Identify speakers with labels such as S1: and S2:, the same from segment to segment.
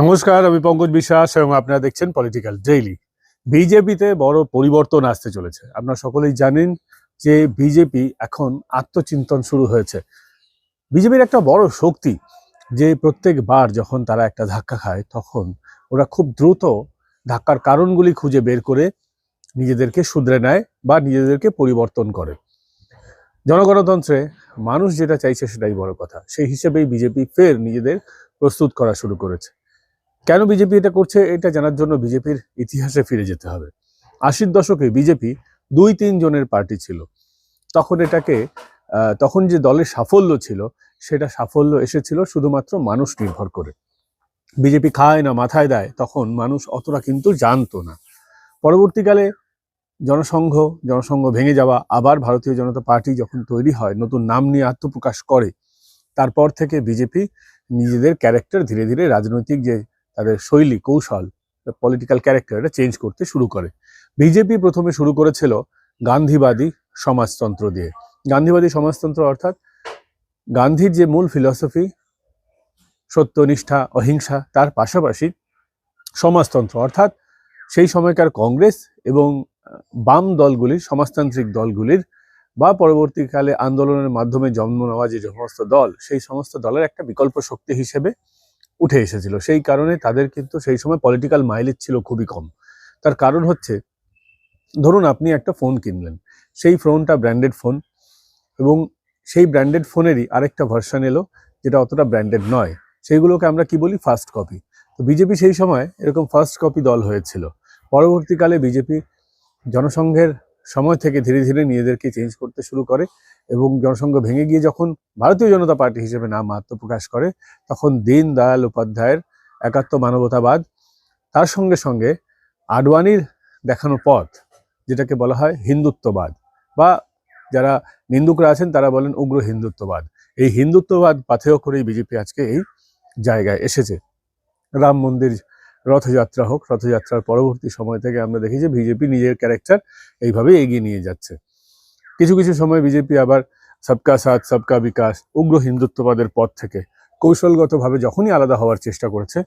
S1: নমস্কার, আমি পঙ্কজ বিশ্বাস এবং আপনারা দেখছেন পলিটিক্যাল ডেইলি বিজেপিতে বড় পরিবর্তন আসতে চলেছে। আপনারা সকলেই জানেন যে বিজেপি এখন আত্মচিন্তন শুরু হয়েছে। বিজেপির একটা বড় শক্তি যে প্রত্যেকবার যখন তারা একটা ধাক্কা খায়, তখন ওরা খুব দ্রুত ধাক্কার কারণগুলি খুঁজে বের করে নিজেদেরকে শুধরে নেয় বা নিজেদেরকে পরিবর্তন করে। জনগণতন্ত্রে মানুষ যেটা চাইছে সেটাই বড় কথা। সেই হিসেবেই বিজেপি ফের নিজেদের প্রস্তুত করা শুরু করেছে। কেন বিজেপি এটা করছে এটা জানার জন্য বিজেপির ইতিহাসে ফিরে যেতে হবে। আশির দশকে বিজেপি দুই তিন জনের পার্টি ছিল। তখন এটাকে তখন যে দলের সাফল্য ছিল, সেটা সাফল্য এসেছিল শুধুমাত্র মানুষ নির্ভর করে। বিজেপি খায় না, মাথায় দেয়, তখন মানুষ অতটা কিন্তু জানতো না। পরবর্তীকালে জনসংঘ জনসংঘ ভেঙে যাওয়া, আবার ভারতীয় জনতা পার্টি যখন তৈরি হয়, নতুন নাম নিয়ে আত্মপ্রকাশ করে, তারপর থেকে বিজেপি নিজেদের ক্যারেক্টার ধীরে ধীরে রাজনৈতিক যে তাদের শৈলী, কৌশল পলিটিক্যাল ক্যারেক্টার এটা চেঞ্জ করতে শুরু করে। বিজেপি প্রথমে শুরু করেছিল গান্ধীবাদী সমাজতন্ত্র দিয়ে। গান্ধীবাদী সমাজতন্ত্র অর্থাৎ গান্ধীর যে মূল ফিলসফি সত্যনিষ্ঠা, অহিংসা, তার পাশাপাশি সমাজতন্ত্র। অর্থাৎ সেই সময়কার কংগ্রেস এবং বাম দলগুলির, সমাজতান্ত্রিক দলগুলির বা পরবর্তীকালে আন্দোলনের মাধ্যমে জন্ম নেওয়া যে সমস্ত দল, সেই সমস্ত দলের একটা বিকল্প শক্তি হিসেবে উঠে এসেছিল। সেই কারণে তাদের কিন্তু সেই সময় পলিটিক্যাল মাইলেজ ছিল খুবই কম। তার কারণ হচ্ছে, ধরুন আপনি একটা ফোন কিনলেন। সেই ফোনটা ব্র্যান্ডেড ফোন এবং সেই ব্র্যান্ডেড ফোনেরই আরেকটা ভার্সন এলো যেটা অতটা ব্র্যান্ডেড নয়। সেইগুলোকে আমরা কি বলি? ফার্স্ট কপি তো বিজেপি সেই সময় এরকম ফার্স্ট কপি দল হয়েছিল। পরবর্তীকালে বিজেপি জনসংঘের সময় থেকে ধীরে ধীরে নিজেদেরকে চেঞ্জ করতে শুরু করে এবং জনসংঘ ভেঙে গিয়ে যখন ভারতীয় জনতা পার্টি হিসেবে নাম আত্মপ্রকাশ করে, তখন দীন দয়াল উপাধ্যায়ের একাত্ম মানবতাবাদ, তার সঙ্গে সঙ্গে আডবাণীর দেখানো পথ, যেটাকে বলা হয় হিন্দুত্ববাদ বা যারা নিন্দুকরা আছেন তারা বলেন উগ্র হিন্দুত্ববাদ। এই হিন্দুত্ববাদ পাথেয় করেই বিজেপি আজকে এই জায়গায় এসেছে। রাম মন্দির রথযাত্রা হোক, রথযাত্রার পরবর্তী সময় থেকে আমরা দেখি যে বিজেপি নিজের ক্যারেক্টার এইভাবে এগিয়ে নিয়ে যাচ্ছে। কিছু কিছু সময় বিজেপি আবার সবকা সাথ, সবকা বিকাশ, উগ্র হিন্দুত্ববাদের পথ থেকে কৌশলগতভাবে যখনই আলাদা হওয়ার চেষ্টা করেছে,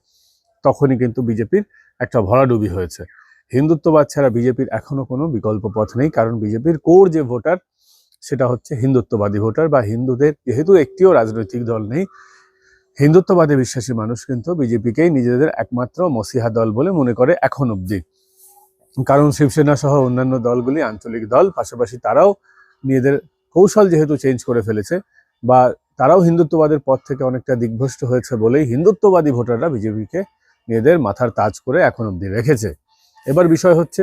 S1: তখনই কিন্তু বিজেপির একটা ভরাডুবি হয়েছে। হিন্দুত্ববাদ ছাড়া বিজেপির এখনও কোনো বিকল্প পথ নেই, কারণ বিজেপির কোর যে ভোটার, সেটা হচ্ছে হিন্দুত্ববাদী ভোটার বা হিন্দুদের, যেহেতু একটিও রাজনৈতিক দল নেই হিন্দুত্ববাদে বিশ্বাসী মানুষ কিন্তু বিজেপিকেই নিজেদের একমাত্র মসিহা দল বলে মনে করে এখন অবধি। কারণ শিবসেনা সহ অন্যান্য দলগুলি আঞ্চলিক দল, পাশাপাশি তারাও নিজেদের কৌশল যেহেতু চেঞ্জ করে ফেলেছে বা তারাও হিন্দুত্ববাদের পথ থেকে অনেকটা দিগ্ভ্রষ্ট হয়েছে বলেই হিন্দুত্ববাদী ভোটাররা বিজেপিকে নিজেদের মাথার তাজ করে এখন অবধি রেখেছে। এবার বিষয় হচ্ছে,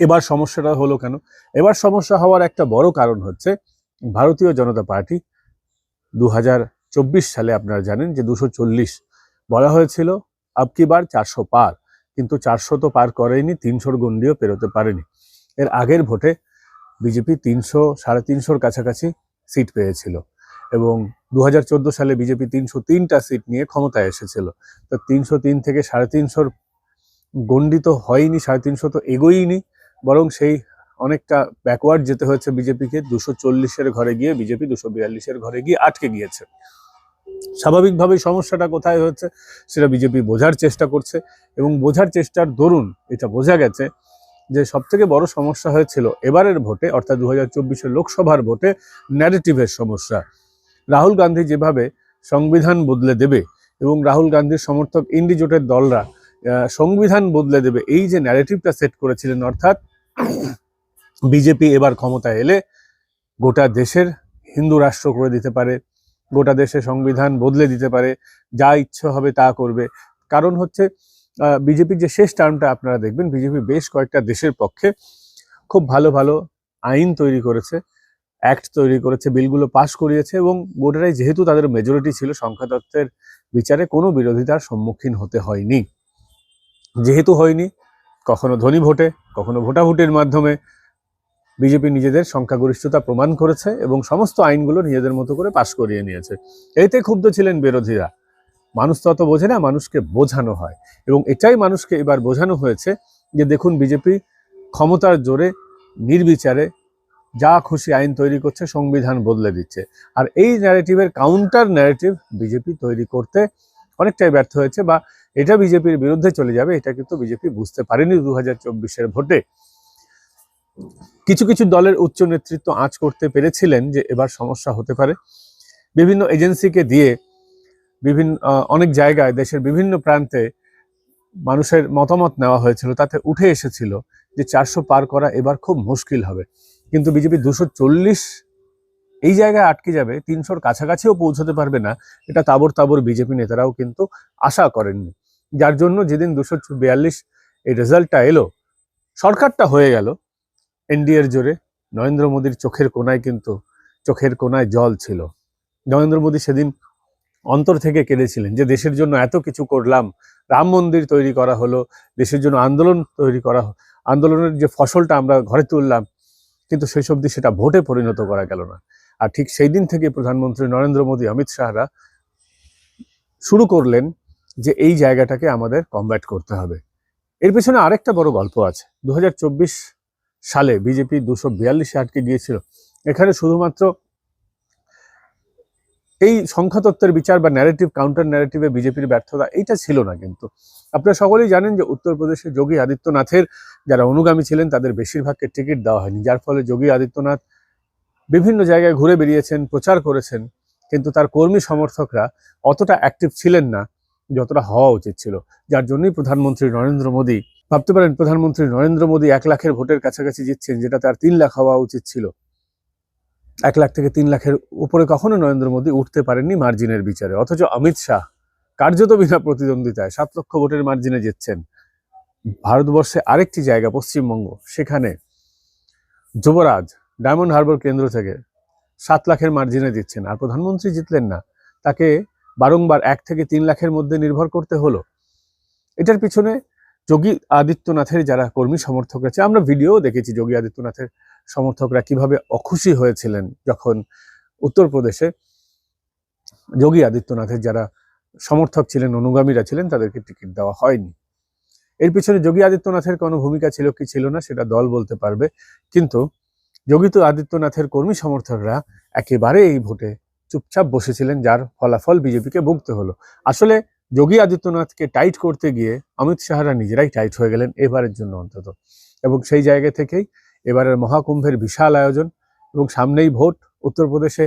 S1: এবার সমস্যাটা হলো কেন? এবার সমস্যা হওয়ার একটা বড় কারণ হচ্ছে, ভারতীয় জনতা পার্টি দু সালে আপনারা জানেন যে দুশো বলা হয়েছিল আবকি বার চারশো পার। কিন্তু চারশো তো পার করেনি তিনশোর গণ্ডিও পেরোতে পারেনি। এর আগের ভোটে বিজেপি তিনশো, সাড়ে তিনশোর কাছাকাছি সিট পেয়েছিল এবং দু হাজার চোদ্দ সালে বিজেপি তিনশো তিনটা সিট নিয়ে ক্ষমতায় এসেছিল। তো তিনশো তিন থেকে সাড়ে তিনশোর গণ্ডি তো হয়নি, সাড়ে তিনশো তো এগোয়নি, বরং সেই অনেকটা ব্যাকওয়ার্ড যেতে হয়েছে বিজেপিকে। দুশো চল্লিশের ঘরে গিয়ে বিজেপি, দুশো বিয়াল্লিশের ঘরে গিয়ে আটকে গিয়েছে। স্বাভাবিকভাবেই সমস্যাটা কোথায় হচ্ছে সেটা বিজেপি বোঝার চেষ্টা করছে এবং বোঝার চেষ্টার দরুন এটা বোঝা গেছে যে সব থেকে বড় সমস্যা হয়েছিল এবারের ভোটে, অর্থাৎ দু হাজার লোকসভার ভোটে ন্যারেটিভের সমস্যা। রাহুল গান্ধী যেভাবে সংবিধান বদলে দেবে এবং রাহুল গান্ধীর সমর্থক ইন্ডি জোটের দলরা সংবিধান বদলে দেবে, এই যে ন্যারেটিভটা সেট করেছিলেন, অর্থাৎ বিজেপি এবার ক্ষমতায় এলে গোটা দেশের হিন্দু রাষ্ট্র করে দিতে পারে। গোটা দেশে সংবিধান বদলে দিতে পারে, যা ইচ্ছে হবে তা করবে। কারণ হচ্ছে বিজেপির যে শেষ টার্মটা আপনারা দেখবেন, বিজেপি বেশ কয়েকটা দেশের পক্ষে খুব ভালো ভালো আইন তৈরি করেছে, অ্যাক্ট তৈরি করেছে, বিলগুলো পাশ করিয়েছে এবং ভোটারাই যেহেতু তাদের মেজরিটি ছিল, সংখ্যাতত্ত্বের বিচারে কোনো বিরোধিতার সম্মুখীন হতে হয়নি। যেহেতু হয়নি, কখনো ধনী ভোটে, কখনো ভোটাভুটির মাধ্যমে বিজেপি নিজেদের সংখ্যাগরিষ্ঠতা প্রমাণ করেছে এবং সমস্ত আইনগুলো নিজেদের মতো করে পাশ করিয়ে নিয়েছে। এতে ক্ষুব্ধ ছিলেন বিরোধীরা। মানুষ তো অত বোঝে না, মানুষকে বোঝানো হয়। এবং এটাই মানুষকে এবার বোঝানো হয়েছে যে দেখুন, বিজেপি ক্ষমতার জোরে, নির্বিচারে যা খুশি আইন তৈরি করছে, সংবিধান বদলে দিচ্ছে। আর এই ন্যারেটিভের কাউন্টার ন্যারেটিভ বিজেপি তৈরি করতে অনেকটাই ব্যর্থ হয়েছে বা এটা বিজেপির বিরুদ্ধে চলে যাবে, এটা কিন্তু বিজেপি বুঝতে পারেনি দু হাজার ভোটে। কিছু কিছু দলের উচ্চ নেতৃত্ব আঁচ করতে পেরেছিলেন যে এবার সমস্যা হতে পারে। বিভিন্ন এজেন্সিকে দিয়ে বিভিন্ন অনেক জায়গায় দেশের বিভিন্ন প্রান্তে মানুষের মতামত নেওয়া হয়েছিল। তাতে উঠে এসেছিল যে চারশো পার করা এবার খুব মুশকিল হবে। কিন্তু বিজেপি দুশো চল্লিশ এই জায়গায় আটকে যাবে, তিনশোর কাছাকাছিও পৌঁছতে পারবে না, এটা তাবর তাবর বিজেপি নেতারাও কিন্তু আশা করেননি। যার জন্য যেদিন দুশো বিয়াল্লিশ এই রেজাল্টটা এলো সরকারটা হয়ে গেল। এনডিএর জোরে নরেন্দ্র মোদীর চোখের কোনায় কিন্তু চোখের কোনায় জল ছিল। নরেন্দ্র মোদী সেদিন অন্তর থেকে কেঁদেছিলেন যে দেশের জন্য এত কিছু করলাম, রাম মন্দির তৈরি করা হলো, দেশের জন্য আন্দোলন তৈরি করা আন্দোলনের যে ফসলটা আমরা ঘরে তুললাম, কিন্তু সেই সব সেটা ভোটে পরিণত করা গেল না। আর ঠিক সেই দিন থেকে প্রধানমন্ত্রী নরেন্দ্র মোদী, অমিত শাহরা শুরু করলেন যে এই জায়গাটাকে আমাদের কমব্যাট করতে হবে। এর পেছনে আরেকটা বড় গল্প আছে। দু হাজার চব্বিশ সালে বিজেপি দুশো বিয়াল্লিশে আটকে গিয়েছিল। এখানে শুধুমাত্র এই সংখ্যাতত্ত্বের বিচার বা ন্যারেটিভ কাউন্টার ন্যারেটিভে বিজেপির ব্যর্থতা এইটা ছিল না কিন্তু। আপনারা সকলেই জানেন যে উত্তরপ্রদেশে যোগী আদিত্যনাথের যারা অনুগামী ছিলেন তাদের বেশিরভাগকে টিকিট দেওয়া হয়নি। যার ফলে যোগী আদিত্যনাথ বিভিন্ন জায়গায় ঘুরে বেরিয়েছেন প্রচার করেছেন, কিন্তু তার কর্মী সমর্থকরা অতটা অ্যাক্টিভ ছিলেন না, যতটা হওয়া উচিত ছিল। যার জন্যই প্রধানমন্ত্রী নরেন্দ্র মোদী ভাবতে পারেন প্রধানমন্ত্রী নরেন্দ্র মোদী এক লাখের ভোটের কাছাকাছি জিতছেন যেটা তার তিন লাখ হওয়া উচিত ছিল। এক লাখ থেকে তিন লাখের উপরে কখনো নরেন্দ্র মোদী উঠতে পারেননি মার্জিনের বিচারে। অথচ অমিত শাহ কার্যত বিনা প্রতিদ্বন্দ্বিতায় সাত লক্ষ ভোটের মার্জিনে জিতছেন। ভারতবর্ষে আরেকটি জায়গা, পশ্চিমবঙ্গ, সেখানে যুবরাজ, ডায়মন্ড হারবার কেন্দ্র থেকে সাত লাখের মার্জিনে দিচ্ছেন আর প্রধানমন্ত্রী জিতলেন না, তাকে বারংবার এক থেকে তিন লাখের মধ্যে নির্ভর করতে হলো। এটার পিছনে যোগী আদিত্যনাথের যারা কর্মী সমর্থক আছে আমরা ভিডিও দেখেছি যোগী আদিত্যনাথের সমর্থকরা কীভাবে অখুশি হয়েছিলেন যখন উত্তরপ্রদেশে যোগী আদিত্যনাথের যারা সমর্থক ছিলেন, অনুগামীরা ছিলেন, তাদেরকে টিকিট দেওয়া হয়নি। এর পিছনে যোগী আদিত্যনাথের কোনো ভূমিকা ছিল কি ছিল না সেটা দল বলতে পারবে, কিন্তু যোগী তো আদিত্যনাথের কর্মী সমর্থকরা একেবারে এই ভোটে চুপচাপ বসেছিলেন, যার ফলাফল বিজেপিকে ভুগতে হলো। আসলে যোগী আদিত্যনাথকে টাইট করতে গিয়ে অমিত শাহরা নিজেরাই টাইট হয়ে গেলেন এবারের জন্য অন্তত। এবং সেই জায়গা থেকেই এবারের মহাকুম্ভের বিশাল আয়োজন এবং সামনেই ভোট, উত্তরপ্রদেশে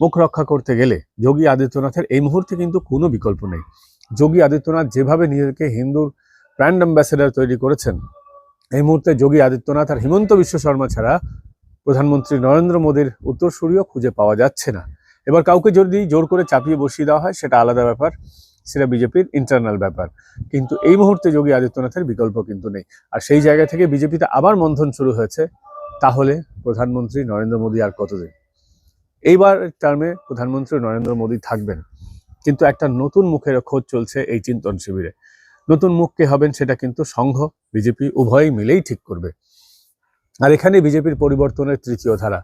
S1: মুখ রক্ষা করতে গেলে যোগী আদিত্যনাথের এই মুহূর্তে কিন্তু কোনো বিকল্প নেই। যোগী আদিত্যনাথ যেভাবে নিজেকে হিন্দুর ব্র্যান্ড অ্যাম্বাসেডার তৈরি করেছেন, এই মুহূর্তে যোগী আদিত্যনাথ আর হিমন্ত বিশ্ব শর্মা ছাড়া প্রধানমন্ত্রী নরেন্দ্র মোদীর উত্তরসূরিও খুঁজে পাওয়া যাচ্ছে না। এবার কাউকে যদি জোর করে চাপিয়ে বসিয়ে দেওয়া হয়, সেটা আলাদা ব্যাপার। সেটা বিজেপির ইন্টারনাল ব্যাপার। কিন্তু এই মুহূর্তে যোগী আদিত্যনাথের বিকল্প কিন্তু নেই। আর সেই জায়গা থেকে বিজেপিতে আবার মন্থন শুরু হয়েছে, তাহলে প্রধানমন্ত্রী নরেন্দ্র মোদী আর কতদিন? এইবার টার্মে প্রধানমন্ত্রী নরেন্দ্র মোদী থাকবেন। কিন্তু একটা নতুন মুখের খোঁজ চলছে এই চিন্তন শিবিরে। নতুন মুখ কে হবেন সেটা কিন্তু সংঘ, বিজেপি উভয়ই মিলেই ঠিক করবে। আর এখানে বিজেপির পরিবর্তনের তৃতীয় ধারা।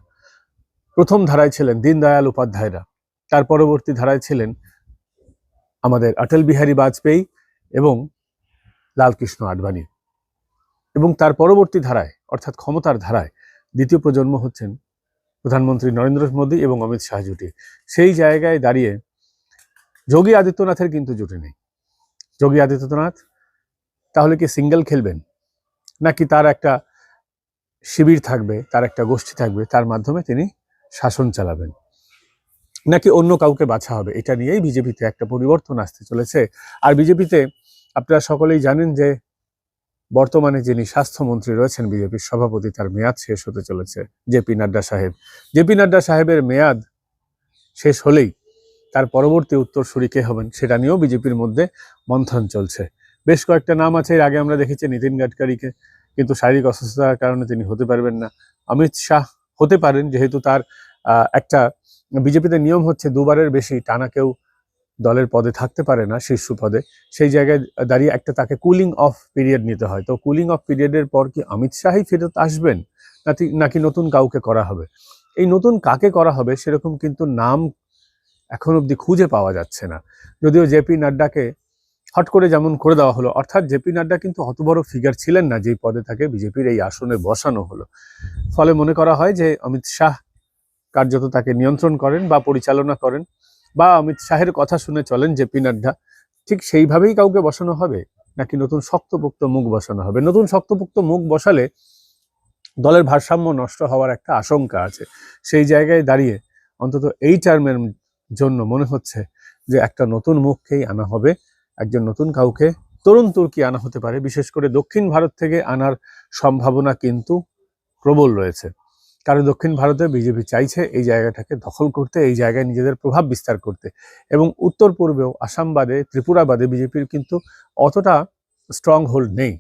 S1: প্রথম ধারায় ছিলেন দীনদয়াল উপাধ্যায়রা। তার পরবর্তী ধারায় ছিলেন আমাদের অটল বিহারী বাজপেয়ী এবং লালকৃষ্ণ আডবাণী। এবং তার পরবর্তী ধারায়, অর্থাৎ ক্ষমতার ধারায়, দ্বিতীয় প্রজন্ম হচ্ছেন প্রধানমন্ত্রী নরেন্দ্র মোদী এবং অমিত শাহ জুটি। সেই জায়গায় দাঁড়িয়ে যোগী আদিত্যনাথের কিন্তু জুটি নেই। যোগী আদিত্যনাথ, তাহলে কি সিঙ্গেল খেলবেন? নাকি তার একটা শিবির থাকবে, তার একটা গোষ্ঠী থাকবে, তার মাধ্যমে তিনি শাসন চালাবেন? নাকি অন্য কাউকে বাছা হবে? এটা নিয়েই বিজেপিতে একটা পরিবর্তন আসতে চলেছে। আর বিজেপিতে আপনারা সকলেই জানেন যে বর্তমানে যিনি স্বাস্থ্যমন্ত্রী রয়েছেন, বিজেপির সভাপতি, তার মেয়াদ শেষ হতে চলেছে, জেপি নাড্ডা সাহেব। জেপি নাড্ডা সাহেবের মেয়াদ শেষ হলেই তার পরবর্তী উত্তরসূরি কে হবেন সেটা নিয়েও বিজেপির মধ্যে মন্থন চলছে। বেশ কয়েকটা নাম আছে, এর আগে আমরা দেখেছি নীতিন গাডকারিকে, কিন্তু শারীরিক অসুস্থতার কারণে তিনি হতে পারবেন না। অমিত শাহ হতে পারেন, যেহেতু তার একটা বিজেপিতে নিয়ম হচ্ছে দুবারের বেশি টানা কেউ দলের পদে থাকতে পারে না শীর্ষ পদে। সেই জায়গায় দাঁড়িয়ে একটা তাকে কুলিং অফ পিরিয়ড নিতে হয়। তো কুলিং অফ পিরিয়ডের পর কি অমিত শাহই ফেরত আসবেন? নাকি নাকি নতুন কাউকে করা হবে? এই নতুন কাকে করা হবে সেরকম কিন্তু নাম এখন অবধি খুঁজে পাওয়া যাচ্ছে না। যদিও জেপি নাড্ডাকে হট করে যেমন করে দেওয়া হলো, অর্থাৎ জেপি নাড্ডা কিন্তু অত বড় ফিগার ছিলেন না যেই পদে তাকে বিজেপির এই আসনে বসানো হলো। ফলে মনে করা হয় যে অমিত শাহ কার্যত তাকে নিয়ন্ত্রণ করেন বা পরিচালনা করেন বা অমিত শাহের কথা শুনে চলেন জেপি নাড্ডা, ঠিক সেইভাবেই কাউকে বসানো হবে নাকি নতুন শক্তপোক্ত মুখ বসানো হবে? নতুন শক্তপোক্ত মুখ বসালে দলের ভারসাম্য নষ্ট হওয়ার একটা আশঙ্কা আছে। সেই জায়গায় দাঁড়িয়ে অন্তত এই টার্মের জন্য মনে হচ্ছে যে একটা নতুন মুখকেই আনা হবে, একজন নতুন কাউকে তরুণ তুর্কি আনা হতে পারে। বিশেষ করে দক্ষিণ ভারত থেকে আনার সম্ভাবনা কিন্তু প্রবল রয়েছে। কারণ দক্ষিণ ভারতে বিজেপি চাইছে এই জায়গাটাকে দখল করতে, এই জায়গায় নিজেদের প্রভাব বিস্তার করতে। এবং উত্তর পূর্বেও আসাম বাদে ত্রিপুরা বাদে বিজেপির কিন্তু অতটা স্ট্রং হোল্ড নেই।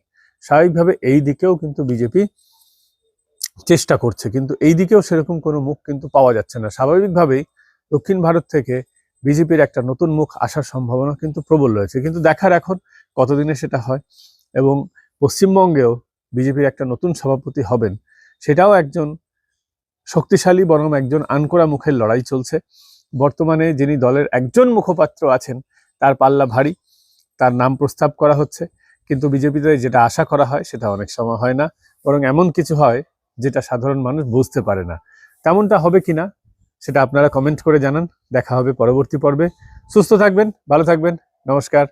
S1: স্বাভাবিকভাবে এই দিকেও কিন্তু বিজেপি চেষ্টা করছে, কিন্তু এই দিকেও সেরকম কোনো মুখ কিন্তু পাওয়া যাচ্ছে না। স্বাভাবিকভাবেই দক্ষিণ ভারত থেকে বিজেপির একটা নতুন মুখ আসার সম্ভাবনা কিন্তু প্রবল রয়েছে। কিন্তু দেখার এখন কতদিনে সেটা হয়? এবং পশ্চিমবঙ্গেও বিজেপির একটা নতুন সভাপতি হবেন, সেটাও একজন শক্তিশালী বরং একজন আনকোড়া মুখের লড়াই চলছে। বর্তমানে যিনি দলের একজন মুখপাত্র আছেন, তার পাল্লা ভারী, তার নাম প্রস্তাব করা হচ্ছে। কিন্তু বিজেপিতে যেটা আশা করা হয়, সেটা অনেক সময় হয় না। বরং এমন কিছু হয়, যেটা সাধারণ মানুষ বুঝতে পারে না। তেমনটা হবে কিনা সেটা আপনারা কমেন্ট করে জানান। দেখা হবে পরবর্তী পর্বে। সুস্থ থাকবেন, ভালো থাকবেন। নমস্কার।